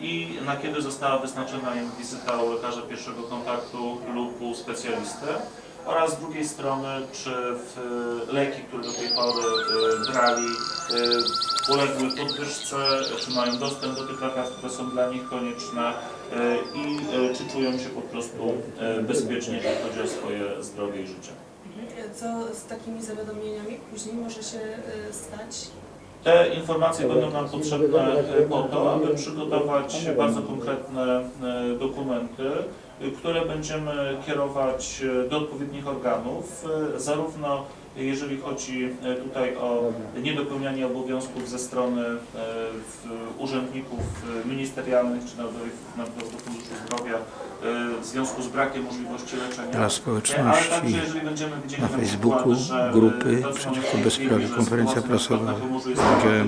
i na kiedy została wyznaczona im wizyta u lekarza pierwszego kontaktu lub u specjalisty oraz z drugiej strony, czy w leki, które do tej pory e, brali, e, uległy podwyżce, czy mają dostęp do tych lekarstw, które są dla nich konieczne e, i e, czy czują się po prostu e, bezpiecznie, jeśli chodzi o swoje zdrowie i życie. Co z takimi zawiadomieniami później może się stać? Te informacje będą nam potrzebne e, po to, aby przygotować bardzo konkretne e, dokumenty, które będziemy kierować e, do odpowiednich organów, zarówno jeżeli chodzi e, tutaj o niedopełnianie obowiązków ze strony e, w- urzędników e, ministerialnych czy Narodowych Narodowego Funduszu Zdrowia w związku z brakiem możliwości leczenia. Dla Ale społeczności także jeżeli będziemy widzieli na na Facebooku przykład, że, grupy przeciwko w bezprawiu, konferencja prasowa na Pomorzu jest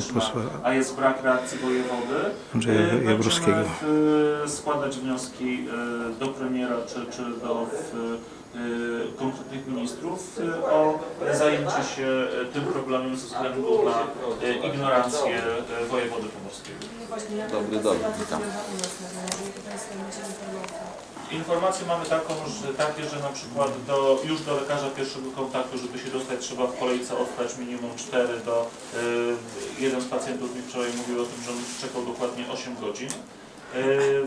z posła a jest brak reakcji wojewody, Andrzeja e, składać wnioski do premiera czy, czy do e, konkretnych ministrów o zajęcie się e, tym problemem ze względu na e, ignorancję e, wojewody pomorskiego. Właśnie, jak Dobry, dobry, witam. wygląda u nas na Pomorzu i tutaj sobie będzie informował. Informacje mamy taką, że takie, że na przykład do, już do lekarza pierwszego kontaktu, żeby się dostać, trzeba w kolejce odstać minimum 4 do... Y, jeden z pacjentów mi wczoraj mówił o tym, że on czekał dokładnie 8 godzin. Y,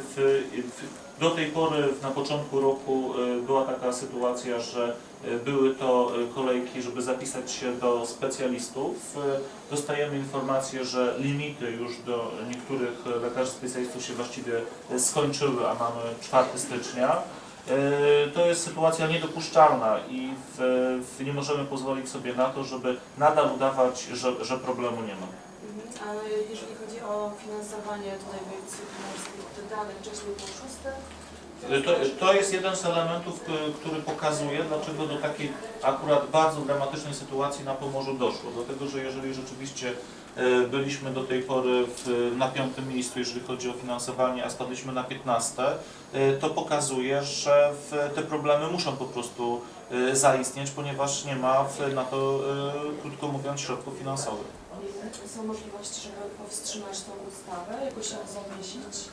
w, w, do tej pory, na początku roku, y, była taka sytuacja, że E, były to e, kolejki, żeby zapisać się do specjalistów. E, dostajemy informację, że limity już do niektórych lekarzy specjalistów się właściwie skończyły, a mamy 4 stycznia. To jest sytuacja niedopuszczalna i w, w nie możemy pozwolić sobie na to, żeby nadal udawać, że, że problemu nie ma. Mhm, a jeżeli chodzi o finansowanie tutaj województw to dane wcześniej po 6 to, to jest jeden z elementów, k- który pokazuje, dlaczego do takiej akurat bardzo dramatycznej sytuacji na Pomorzu doszło. Dlatego, że jeżeli rzeczywiście y, byliśmy do tej pory w, na piątym miejscu, jeżeli chodzi o finansowanie, a spadliśmy na 15, y, to pokazuje, że te problemy muszą po prostu zaistnieć, ponieważ nie ma na to, krótko mówiąc, środków finansowych. Są możliwości, żeby powstrzymać tą ustawę, jakoś ją zawiesić?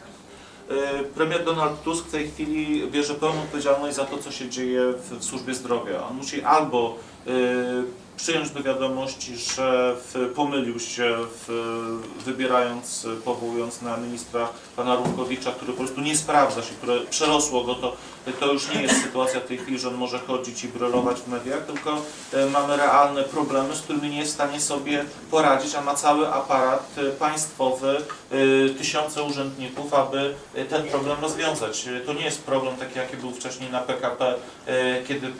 E, Premier Donald Tusk w tej chwili bierze pełną odpowiedzialność za to, co się dzieje w, służbie zdrowia. On musi albo przyjąć do wiadomości, że w, pomylił się w, wybierając, powołując na ministra pana Rówkowicza, który po prostu nie sprawdza się, które przerosło go, to, to już nie jest sytuacja w tej chwili, że on może chodzić i brylować w mediach, tylko e, mamy realne problemy, z którymi nie jest w stanie sobie poradzić, a ma cały aparat państwowy, e, tysiące urzędników, aby ten problem rozwiązać. To nie jest problem taki, jaki był wcześniej na PKP, kiedy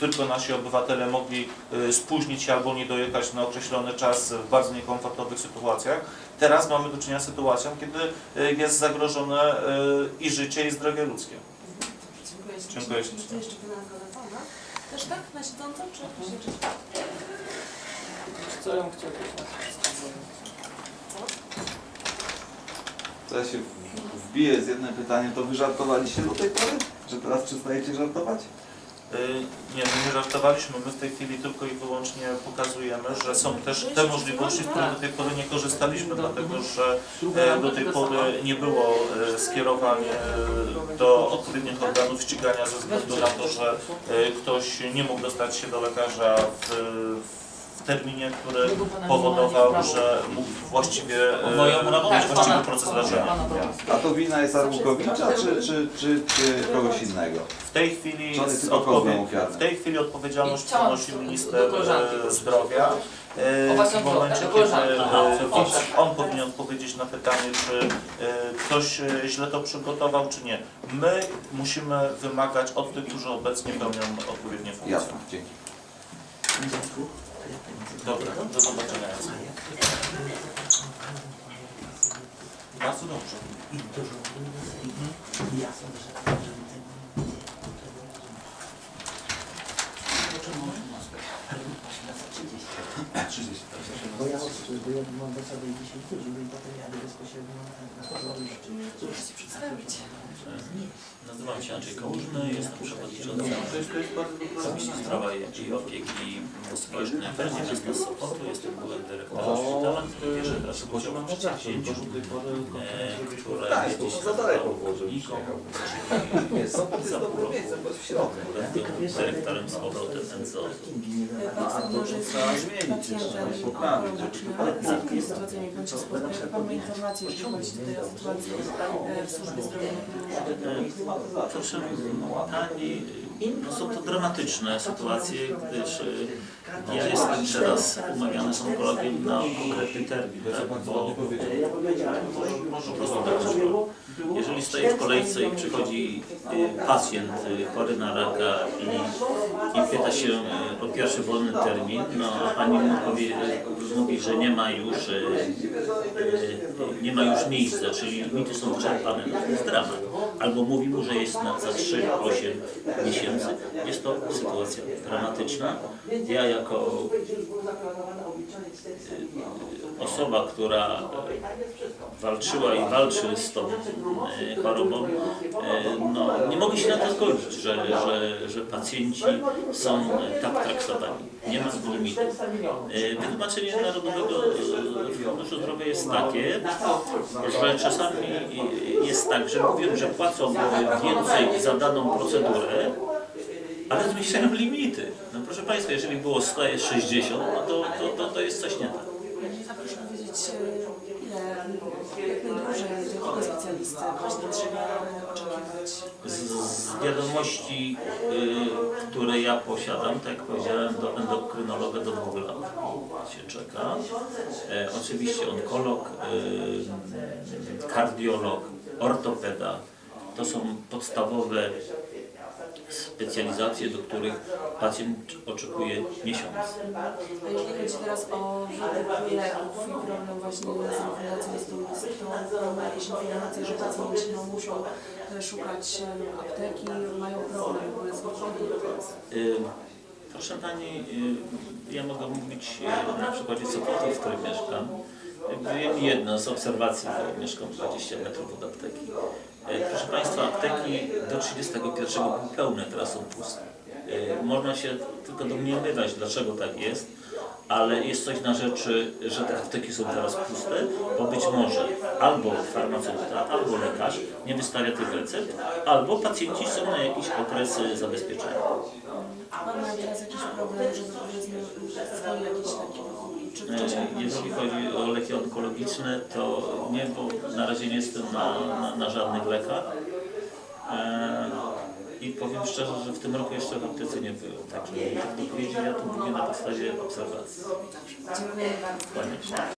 tylko nasi obywatele mogli e, spóźnić się albo nie dojechać na określony czas w bardzo niekomfortowych sytuacjach. Teraz mamy do czynienia z sytuacją, kiedy e, jest zagrożone e, i życie, i zdrowie ludzkie. Dziękuję. Dziękuję Czy jeszcze pana? Też tak? Na siedząco, czy jakoś jeszcze? Co ja Co? To ja się wbiję z jednym pytaniem, to wy żartowaliście do tej pory? Że teraz przestajecie żartować? Y, Nie, my nie żartowaliśmy, my w tej chwili tylko i wyłącznie pokazujemy, że są też te możliwości, z których do tej pory nie korzystaliśmy, dlatego że e, do tej pory nie było e, skierowania e, do odpowiednich organów ścigania ze względu na to, że ktoś nie mógł dostać się do lekarza w, w terminie, który powodował, że mógł właściwie e, mieć właściwy proces leczenia. A to wina jest Arłukowicza, czy, czy, czy, czy kogoś innego? W tej chwili, Czy on jest z tylko kozłem odpowie- w tej chwili odpowiedzialność I ponosi do minister koleżanki e, zdrowia. E, W momencie, do kiedy koleżanki. e, Aha, on, powinien odpowiedzieć na pytanie, czy e, ktoś e, źle to przygotował, czy nie. My musimy wymagać od tych, którzy obecnie pełnią odpowiednie funkcje. Jasne, dzięki. Dobra, do zobaczenia. Bardzo dobrze. Bo ja, bo ja mam do sobie 10 ludzi, no i potem jadę bezpośrednio na chorobę. Muszę się przedstawić. No Nazywam się Andrzej Kałużny, jestem przewodniczącym Komisji Zdrowia i Opieki Społecznej w Radzie Miasta Sopotu. Jestem byłym dyrektorem szpitala, który bierze teraz udział w przedsięwzięciu, e, które jest dziś dyrektorem z powrotem NZO. Państwo może jest pacjentem onkologicznym, z spotkał? Jak Pan ma informacje, jeżeli chodzi tutaj o sytuację e, w służbie zdrowia Pomorzu? Proszę Pani, no są to dramatyczne sytuacje, gdyż y, ja jestem teraz umawiany z onkologiem na konkretny termin, tak? bo może po prostu tak. Jeżeli stoję w kolejce i przychodzi y, pacjent y, chory na raka i, i pyta się y, o pierwszy wolny termin, no a pani mu y, mówi, że nie ma już y, y, nie ma już miejsca, czyli limity są wyczerpane, no to jest dramat. Albo mówi mu, że jest na, za 3-8 miesięcy. Jest to sytuacja dramatyczna. Ja jako osoba, która walczyła i walczy z tą y, chorobą, y, no, nie mogę się na to zgodzić, że, że, że pacjenci są y, tak traktowani. Nie ma limitu. Wytłumaczenie Narodowego Funduszu Zdrowia jest takie, że czasami jest tak, że mówią, że płacą więcej za daną procedurę, ale zmniejszają limity. No proszę Państwa, jeżeli było 100, jest 60, no to, to, to, to jest coś nie tak. A proszę powiedzieć, e, ile, jak najdłużej jakiego specjalisty właśnie trzeba e, oczekiwać? Z, z wiadomości, y, które ja posiadam, tak jak powiedziałem, do endokrynologa do dwóch lat się czeka. E, oczywiście onkolog, y, kardiolog, ortopeda. To są podstawowe specjalizacje, do których pacjent oczekuje miesiąc. A jeżeli chodzi teraz o wykup leków i problem właśnie z to, to ma jakieś informacje, że pacjenci no, muszą e, szukać e, apteki, mają problem w z teraz. Y, Proszę Pani, y, ja mogę mówić y, na przykładzie Sopotu, w którym mieszkam. Wiem jedno z obserwacji, bo mieszkam 20 metrów od apteki. Y, Proszę Państwa, apteki do 31 były pełne, teraz są puste. Y, Można się tylko domniemywać, dlaczego tak jest, ale jest coś na rzeczy, że te apteki są teraz puste, bo być może albo farmaceuta, albo lekarz nie wystawia tych recept, albo pacjenci są na jakiś okres y, zabezpieczenia. Pan ma teraz jakiś problem, żeby powiedzmy? Czy E, Jeżeli chodzi o leki onkologiczne, to nie, bo na razie nie jestem na, na, na żadnych lekach. E, I powiem szczerze, że w tym roku jeszcze w aptece nie byłem. Także tych dopowiedzi ja tu mówię na podstawie obserwacji. Dziękuję bardzo. Kłaniam się.